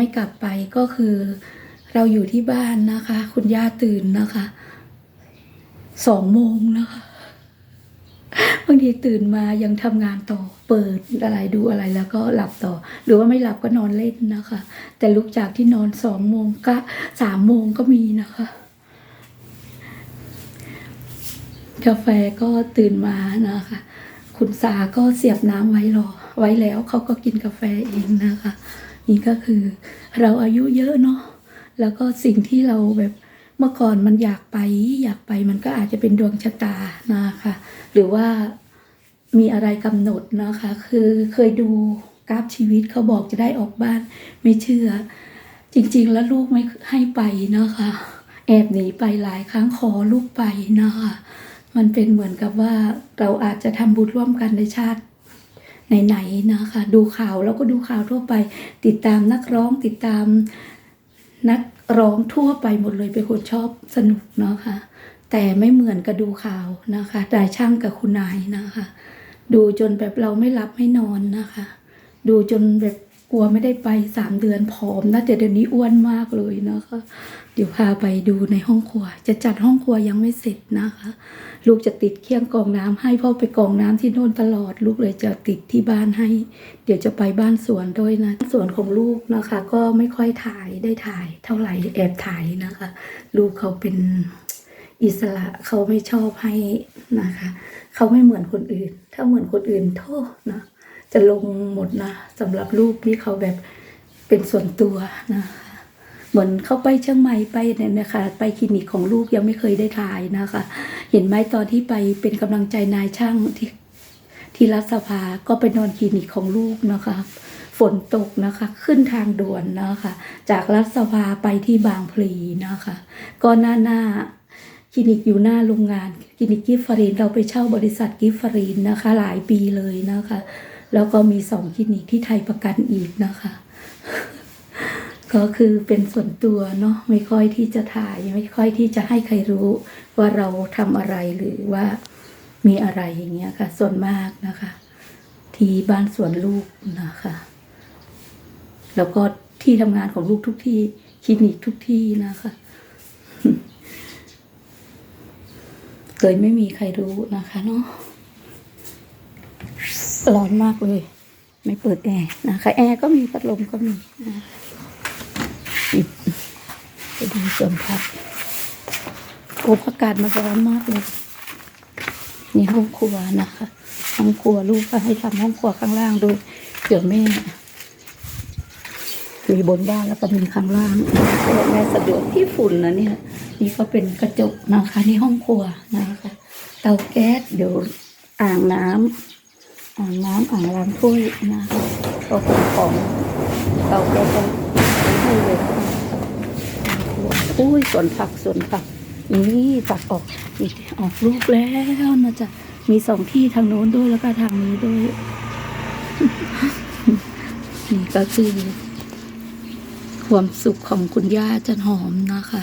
ไม่กลับไปก็คือเราอยู่ที่บ้านนะคะ คุณย่าตื่นนะคะสองโมงนะคะบางทีตื่นมายังทำงานต่อเปิดอะไรดูอะไรแล้วก็หลับต่อ หรือว่าไม่หลับก็นอนเล่นนะคะ แต่ลุกจากที่นอนสองโมงก็สามโมงก็มีนะคะ กาแฟก็ตื่นมานะคะ คุณสาก็เสียบน้ำไว้รอ ไว้แล้วเขาก็กินกาแฟเองนะคะ นี่ก็คือเราอายุเยอะเนาะแล้วก็สิ่งที่เราแบบเมื่อก่อนมันอยากไปอยากไปมันก็อาจจะเป็นดวงชะตานะคะ หรือว่ามีอะไรกำหนดนะคะ คือเคยดูกราฟชีวิตเขาบอกจะได้ออกบ้านไม่เชื่อ จริง ๆ แล้วลูกไม่ให้ไปนะคะ แอบหนีไปหลายครั้งขอลูกไปนะคะ มันเป็นเหมือนกับว่าเราอาจจะทำบุญร่วมกันในชาติ ไหนๆนะคะ ดูข่าวเราก็ดูข่าวทั่วไป ติดตามนักร้องติดตามนักร้องทั่วไปหมดเลยเป็นคนชอบสนุกเนาะค่ะแต่ไม่เหมือนกับดูข่าวนะคะนายช่างกับคุณนายนะคะ ดูจนแบบเราไม่หลับไม่นอนนะคะ ดูจนแบบ กลัวไม่ได้ไปสามเดือนผอมนะแต่เดี๋ยวนี้อ้วนมากเลยนะคะเดี๋ยวพาไปดูในห้องครัว จะจัดห้องครัวยังไม่เสร็จนะคะ ลูกจะติดเครื่องกองน้ำให้พ่อไปกองน้ำที่โน่นตลอด ลูกเลยจะติดที่บ้านให้ เดี๋ยวจะไปบ้านสวนด้วยนะสวนของลูกนะคะ ก็ไม่ค่อยถ่ายได้ถ่าย เท่าไหร่แอบถ่ายนะคะ ลูกเขาเป็นอิสระเขาไม่ชอบให้นะคะ เขาไม่เหมือนคนอื่น ถ้าเหมือนคนอื่นโทษนะ จะลงหมดนะสำหรับลูกนี่เขาแบบเป็นส่วนตัวนะคะเหมือนเขาไปเชียงใหม่ไปเนี่ยนะคะ ไปคลินิกของลูกยังไม่เคยได้ถ่ายนะคะ เห็นไหมตอนที่ไปเป็นกำลังใจนายช่างที่ที่รัฐสภาก็ไปนอนคลินิกของลูกนะคะ ฝนตกนะคะ ขึ้นทางด่วนนะคะ จากรัฐสภาไปที่บางพลีนะคะ ก็หน้าหน้าคลินิกอยู่หน้าโรงงานคลินิกกิฟฟารีนเราไปเช่าบริษัทกิฟฟารีนนะคะ หลายปีเลยนะคะ แล้วก็มีสองคลินิกที่ไทยประกันอีกนะคะ ก็คือเป็นส่วนตัวเนาะไม่ค่อยที่จะถ่าย ไม่ค่อยที่จะให้ใครรู้ว่าเราทำอะไรหรือว่ามีอะไรอย่างเงี้ยค่ะ ส่วนมากนะคะ ที่บ้านสวนลูกนะคะ แล้วก็ที่ทำงานของลูกทุกที่คลินิกทุกที่นะคะเลยไม่มีใครรู้นะคะเนาะ ร้อนมากเลย ไม่เปิดแอร์นะคะแอร์ก็มีพัดลมก็มีนะปิดไปดูสวนผักโอ้อากาศมันร้อนมากเลย นี่ห้องครัวนะคะ ห้องครัวลูกก็ให้ทำห้องครัวข้างล่างด้วยเผื่อแม่มีบนบ้านแล้วก็มีข้างล่างแม่สะดวกที่ฝุ่นนะเนี่ย นี่ก็เป็นกระจกนะคะนี่ห้องครัวนะคะ เตาแก๊สเดี๋ยวอ่างน้ำ อ่างน้ำอ่างล้างถ้วยนะคะเป็นของเตาแก๊สก็ให้เลยอุ้ยส่วนผักส่วนผักนี่ตัดออกนี่ออกลูกแล้วนะจ๊ะมีสองที่ทางโน้นด้วยแล้วก็ทางนี้ด้วยนี่ก็คือความสุขของคุณย่าจันหอมนะคะ